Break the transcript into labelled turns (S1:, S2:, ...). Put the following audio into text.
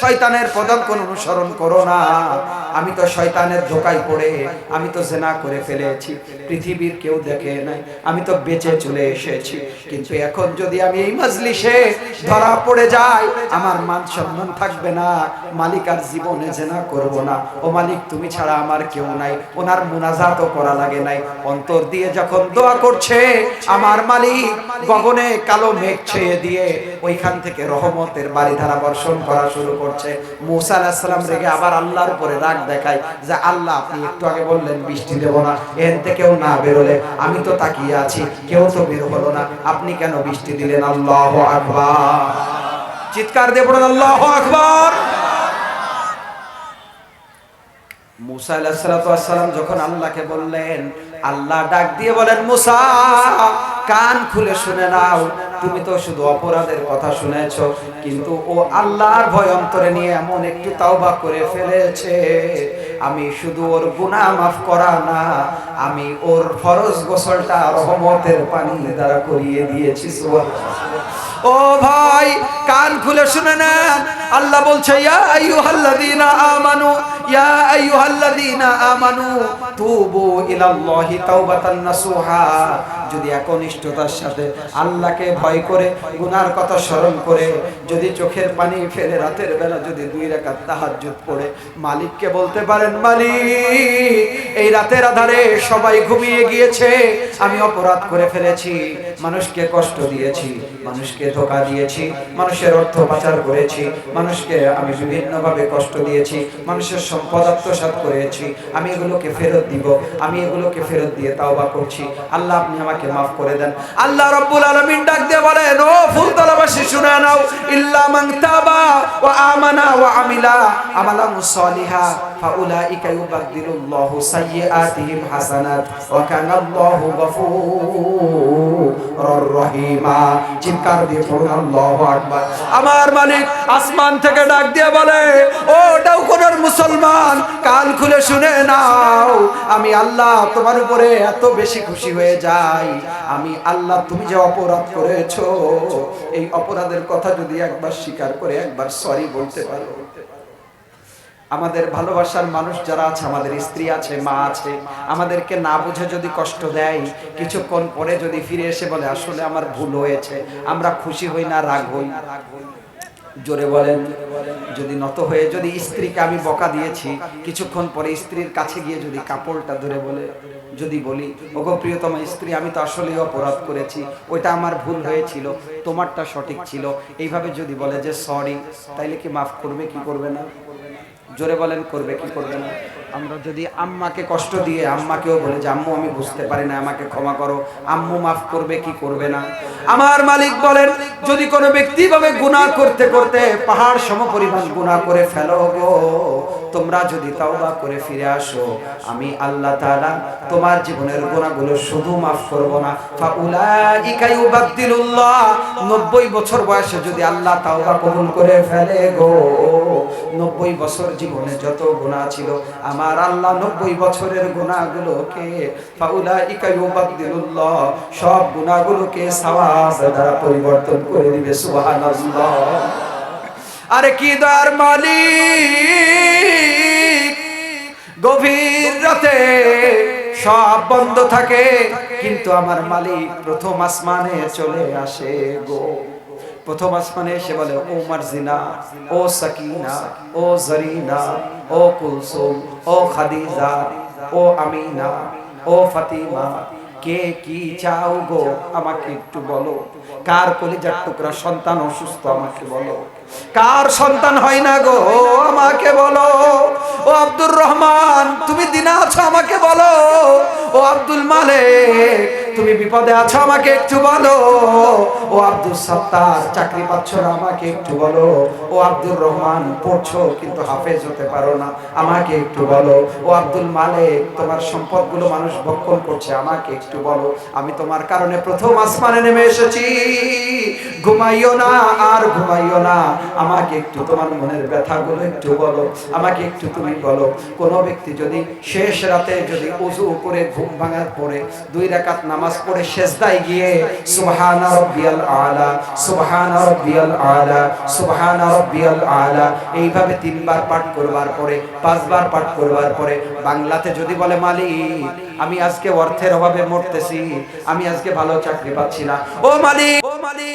S1: শয়তানের পদঙ্কন অনুসরণ করো না। আমি তো শয়তানের ধোকায় পড়ে, আমি তো জেনা করে ফেলেছি। পৃথিবীর কেউ দেখে নাই, আমি তো বেঁচে চলে এসেছি। কিন্তু এখন যদি আমি এই মজলিসে ধরা পড়ে যাই, আমার মান সম্মান থাকবে না, মালিক আর জীবনে জেনা করব না। ও মালিক, তুমি ছাড়া আমার কেউ নাই, ওনার মুনাজাতও করা লাগে নাই। অন্তর দিয়ে যখন দোয়া করছে, আমার মালিক গগনে কালো মেঘ ছেয়ে দিয়ে ওইখান থেকে রহমতের বাড়ি ধারা বর্ষণ করা শুরু করছে। মুসা আলাহিস সালাম রেগে আবার আল্লাহর উপরে রাগ দেখায় যে আল্লাহ আপনি একটু আগে বললেন বৃষ্টি দেব না এর থেকেও না বেরোলে। আমি তো তাকিয়ে আছি কেউ তো বের হলো না। আপনি কেন বৃষ্টি দিলেন? আল্লাহ আকবার। চিৎকার দিয়ে পড়েন আল্লাহ আকবার। মুসা আলাহিসাল্লাম যখন আল্লাহকে বললেন আল্লাহ ডাক দিয়ে বলেন মুসা কান খুলে শুনে নাও। তুমি তো শুধু অপরাধের কথা শুনেছ, কিন্তু ও আল্লাহর ভয় অন্তরে নিয়ে এমন একটু তাওবা করে ফেলেছে। আমি শুধু ওর গুনাহ মাফ করা না, আমি ওর ফরজ গোসলটা রহমতের পানি দ্বারা করিয়ে দিয়েছি ও ভাই, কান খুলে শুনে নেন। আল্লাহ বলছে, ইয়া আইয়ুহাল্লাযীনা আমানু, ইয়া যদি একনিষ্ঠতার সাথে আল্লাহকে ভয় করে, গুনার কথা স্মরণ করে, যদি চোখের পানি ফেলে, রাতের বেলা যদি দুই পড়ে, মালিককে বলতে পারেন, মালিক, এই রাতের আধারে সবাই ঘুমিয়ে গিয়েছে, আমি অপরাধ করে ফেলেছি, মানুষকে কষ্ট দিয়েছি, মানুষকে ধোকা দিয়েছি, মানুষের অর্থ পাচার করেছি, মানুষকে আমি বিভিন্নভাবে কষ্ট দিয়েছি, মানুষের সম্পদ আত্মসাৎ করেছি। আমি এগুলোকে ফেরত দিব। আমি এগুলোকে ফেরত দিয়ে তাওবা করছি। আল্লাহ, আপনি আমাকে মাফ করে দেন। আল্লাহ রাব্বুল আলামিন ডাক দিয়ে বলেন, ও ফুলতলাবাসী, শুনে নাও। ইল্লা মান তাবা ওয়া আমানা ওয়া আমিলা আমালান ফাউলাইকা সাইয়্যাতিহিম হাসানাত ওয়া কানা আল্লাহু রহিমা। চিৎকার দিয়ে আল্লাহু আকবার। আমার মালিক আসমান থেকে ডাক দিয়ে বলে, ও কান খুলে শুনে নাও, আমি আল্লাহ তোমার উপরে এত বেশি খুশি হয়ে যাই। আমি আল্লাহ, তুমি যে অপরাধ করেছ, এই অপরাধের কথা যদি একবার স্বীকার করে একবার সরি বলতে পারো। আমাদের ভালোবাসার মানুষ যারা আছে, আমাদের স্ত্রী আছে, মা আছে, আমাদেরকে না বুঝে যদি কষ্ট দেয়, কিছুক্ষণ পরে যদি ফিরে এসে বলে, আসলে আমার ভুল হয়েছে, আমরা খুশি হই না, রাগ হই। জোরে বলেন, যদি নত হয়ে, যদি স্ত্রীকে আমি বকা দিয়েছি, কিছুক্ষণ পরে স্ত্রীর কাছে গিয়ে যদি কাপড়টা ধরে বলে, যদি বলি, ওগো প্রিয়তম স্ত্রী, আমি তো আসলেই অপরাধ করেছি, ওইটা আমার ভুল হয়েছিল, তোমারটা সঠিক ছিল। এইভাবে যদি বলে যে, সরি, তাইলে কি মাফ করবে, কি করবে না? জোরে বলেন, করবে, কি করবে না? আমরা যদি আম্মাকে কষ্ট দিয়ে আম্মাকেও বলে যে, আম্মু, আমি বুঝতে পারি না, আমাকে ক্ষমা করো। আম্মু মাফ করবে, কি করবে না? আমার মালিক বলেন, যদি কোনো ব্যক্তি ভাবে গুনাহ করতে করতে পাহাড় সম পরিমাণ গুনাহ করে ফেলো গো, তোমরা যদি তাওবা করে ফিরে আসো, আমি আল্লাহ তাআলা তোমার জীবনের গুনাহগুলো শুধু মাফ করব না। ফাউলাইকা ইউবাদদিলুল্লাহ 90 বছর বয়সে যদি আল্লাহ তাওবা কবুল করে ফেলে গো 90 বছর জীবনে যত গুনাহ ছিল, আমার আল্লাহ 90 বছরের ফাউলাইকা সব গুনাহগুলোকে সওয়াব দ্বারা পরিবর্তন করে দিবে, সুবহানাল্লাহ। আরে কি দয়ার মালিক? গভীর রাতে সব বন্ধ থাকে, কিন্তু আমার মালিক প্রথম আসমানে চলে আসে গো। প্রথম আসমানে এসে বলে, ও মারজিনা ও সাকিনা, ও জরিনা, ও কুলসুম, ও খাদিজা, ও আমিনা, ও ফাতিমা, কে কি চাও গো আমাকে একটু বলো? কার কলিজার টুকরা সন্তান অসুস্থ আমাকে বলো? কার সন্তান হয় না গো আমাকে বলো? ও আব্দুর রহমান, তুমি দিনা আছো আমাকে বলো? ও আব্দুল মালিক তুমি বিপদে আছো, আমাকে একটু বলো। ও আব্দুল সত্তার, চাকরি পাচ্ছ না, আমাকে একটু বলো। ও আব্দুর রহমান, পড়ছো, কিন্তু হাফেজ হতে পারো না, আমাকে একটু বলো। ও আব্দুল মালিক, তোমার সম্পদগুলো মানুষ ভক্ষণ করছে, আমাকে একটু বলো। আমি তোমার কারণে প্রথম আসমানে নেমে এসেছি। ঘুমাইও না, আর ঘুমাইও না, আমাকে একটু তোমার মনের ব্যথাগুলো একটু বলো, আমাকে একটু তুমি বলো। কোন ব্যক্তি যদি শেষ রাতে যদি উজু করে ঘুম ভাঙার পরে দুই রাকাত নামাজ নামাজ পড়ে সেজদায় গিয়ে সুবহানা রাব্বিয়াল আলা, সুবহানা রাব্বিয়াল আলা, সুবহানা রাব্বিয়াল আলা। এইভাবে তিনবার পাঠ করবার পরে, পাঁচবার পাঠ করবার পরে বাংলাতে যদি বলে, মালিক, আমি আজকে অর্থের অভাবে মরতেছি, আমি আজকে ভালো চাকরি পাচ্ছি না। ও মালিক ও মালিক।